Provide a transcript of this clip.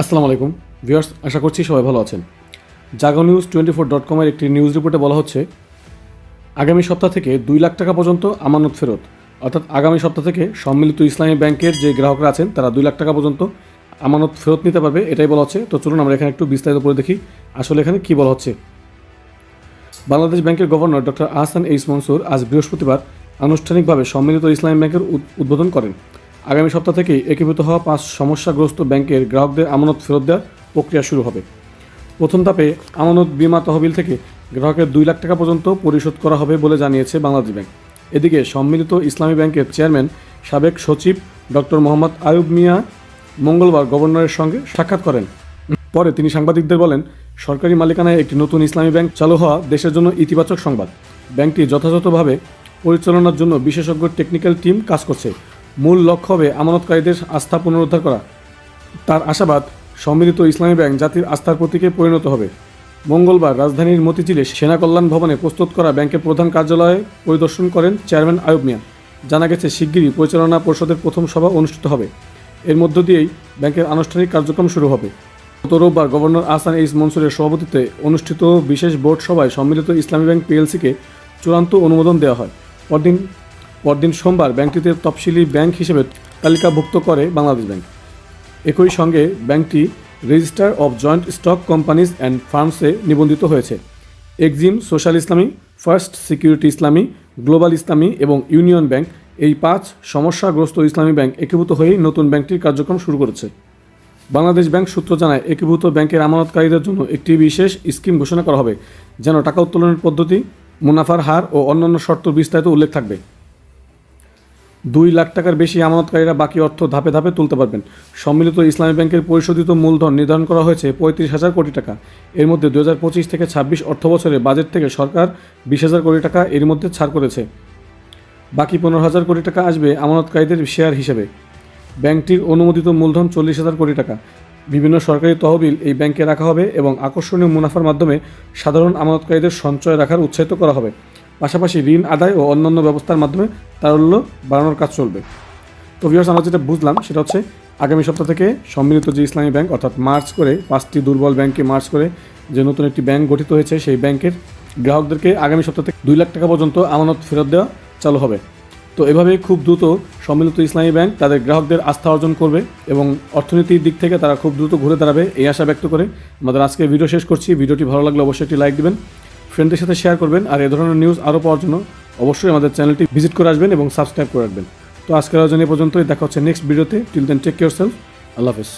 আসসালামু আলাইকুম। ভিউয়ার্স, আশা করছি সবাই ভালো আছেন। Jago news twenty four dot কমের একটি নিউজ রিপোর্টে বলা হচ্ছে, আগামী সপ্তাহ থেকে দুই লাখ টাকা পর্যন্ত আমানত ফেরত। অর্থাৎ আগামী সপ্তাহ থেকে সম্মিলিত ইসলামী ব্যাংকের যে গ্রাহকরা আছেন, তারা দুই লাখ টাকা পর্যন্ত আমানত ফেরত নিতে পারবে, এটাই বলা হচ্ছে। তো চলুন আমরা এখানে একটু বিস্তারিত করে দেখি, আসলে এখানে কী বলা হচ্ছে। বাংলাদেশ ব্যাংকের গভর্নর ডক্টর আহসান এইস মনসুর আজ বৃহস্পতিবার আনুষ্ঠানিকভাবে সম্মিলিত ইসলামী ব্যাংকের উদ্বোধন করেন। আগামী সপ্তাহ থেকেই একীভূত হওয়া পাঁচ সমস্যাগ্রস্ত ব্যাংকের গ্রাহকদের আমানত ফেরত দেওয়ার প্রক্রিয়া শুরু হবে। প্রথম ধাপে আমানত বিমা তহবিল থেকে গ্রাহকের দুই লাখ টাকা পর্যন্ত পরিশোধ করা হবে বলে জানিয়েছে বাংলাদেশ ব্যাংক। এদিকে সম্মিলিত ইসলামী ব্যাংকের চেয়ারম্যান, সাবেক সচিব ডক্টর মোহাম্মদ আয়ুব মিয়া মঙ্গলবার গভর্নরের সঙ্গে সাক্ষাৎ করেন। পরে তিনি সাংবাদিকদের বলেন, সরকারি মালিকানায় একটি নতুন ইসলামী ব্যাংক চালু হওয়া দেশের জন্য ইতিবাচক সংবাদ। ব্যাংকটি যথাযথভাবে পরিচালনার জন্য বিশেষজ্ঞ টেকনিক্যাল টিম কাজ করছে। মূল লক্ষ্য হবে আমানতকারীদের আস্থা পুনরুদ্ধার করা। তার আশাবাদ সম্মিলিত ইসলামী ব্যাংক জাতির আস্থার প্রতীকে পরিণত হবে। মঙ্গলবার রাজধানীর মতিঝিলে সেনা কল্যাণ ভবনে প্রস্তুত করা ব্যাংকের প্রধান কার্যালয়ে পরিদর্শন করেন চেয়ারম্যান আয়ুব মিয়া। জানা গেছে, শিগগিরই পরিচালনা পরিষদের প্রথম সভা অনুষ্ঠিত হবে। এর মধ্য দিয়েই ব্যাংকের আনুষ্ঠানিক কার্যক্রম শুরু হবে। গত রোববার গভর্নর আহসান এইস মনসুরের সভাপতিত্বে অনুষ্ঠিত বিশেষ বোর্ড সভায় সম্মিলিত ইসলামী ব্যাংক পিএলসিকে চূড়ান্ত অনুমোদন দেওয়া হয়। পরদিন পরদিন সোমবার ব্যাংকটিতে তফসিলি ব্যাংক হিসেবে তালিকাভুক্ত করে বাংলাদেশ ব্যাংক। একই সঙ্গে ব্যাংকটি register of joint stock companies and ফার্মসে নিবন্ধিত হয়েছে। Exim, social Islami, first security Islami, global Islami এবং ইউনিয়ন ব্যাংক এই পাঁচ সমস্যাগ্রস্ত ইসলামী ব্যাংক একীভূত হয়েই নতুন ব্যাংকটির কার্যক্রম শুরু করেছে। বাংলাদেশ ব্যাংক সূত্র জানায়, একীভূত ব্যাংকের আমানতকারীদের জন্য একটি বিশেষ স্কিম ঘোষণা করা হবে, যেন টাকা উত্তোলনের পদ্ধতি, মুনাফার হার ও অন্যান্য শর্ত বিস্তারিত উল্লেখ থাকবে। দুই লাখ টাকার বেশি আমানতকারীরা বাকি অর্থ ধাপে ধাপে তুলতে পারবেন। সম্মিলিত ইসলামী ব্যাংকের পরিশোধিত মূলধন নির্ধারণ করা হয়েছে পঁয়ত্রিশ হাজার কোটি টাকা। এর মধ্যে দু হাজার পঁচিশ থেকে ছাব্বিশ অর্থ বছরে বাজেট থেকে সরকার বিশ হাজার কোটি টাকা এর মধ্যে ছাড় করেছে। বাকি পনেরো হাজার কোটি টাকা আসবে আমানতকারীদের শেয়ার হিসেবে। ব্যাংকটির অনুমোদিত মূলধন চল্লিশ হাজার কোটি টাকা। বিভিন্ন সরকারি তহবিল এই ব্যাংকে রাখা হবে এবং আকর্ষণীয় মুনাফার মাধ্যমে সাধারণ আমানতকারীদের সঞ্চয় রাখার উৎসাহিত করা হবে। পাশাপাশি ঋণ আদায় ও অন্যান্য ব্যবস্থার মাধ্যমে তারল্য বাড়ানোর কাজ চলবে। তো ভিউয়ার্স আমরা যেটা বুঝলাম সেটা হচ্ছে আগামী সপ্তাহ থেকে সম্মিলিত যে ইসলামী ব্যাংক, অর্থাৎ মার্চ করে পাঁচটি দুর্বল ব্যাংকে মার্চ করে যে নতুন একটি ব্যাংক গঠিত হয়েছে, সেই ব্যাংকের গ্রাহকদেরকে আগামী সপ্তাহ থেকে দুই লাখ টাকা পর্যন্ত আমানত ফেরত দেওয়া চালু হবে। তো এভাবেই খুব দ্রুত সম্মিলিত ইসলামী ব্যাংক তাদের গ্রাহকদের আস্থা অর্জন করবে এবং অর্থনীতির দিক থেকে তারা খুব দ্রুত ঘুরে দাঁড়াবে এই আশা ব্যক্ত করে। আমাদের আজকে ভিডিও শেষ করছি। ভিডিওটি ভালো লাগলে অবশ্যই একটি লাইক দিবেন। ফ্রেন্ডদের সাথে শেয়ার করবেন আর এ ধরনের নিউজ আরও পাওয়ার জন্য অবশ্যই আমাদের চ্যানেলটি ভিজিট করে আসবেন এবং সাবস্ক্রাইব করে রাখবেন। তো আজকের আয়োজন এ পর্যন্তই। দেখা হচ্ছে নেক্সট ভিডিওতে till then take care self আল্লাহ হাফেজ।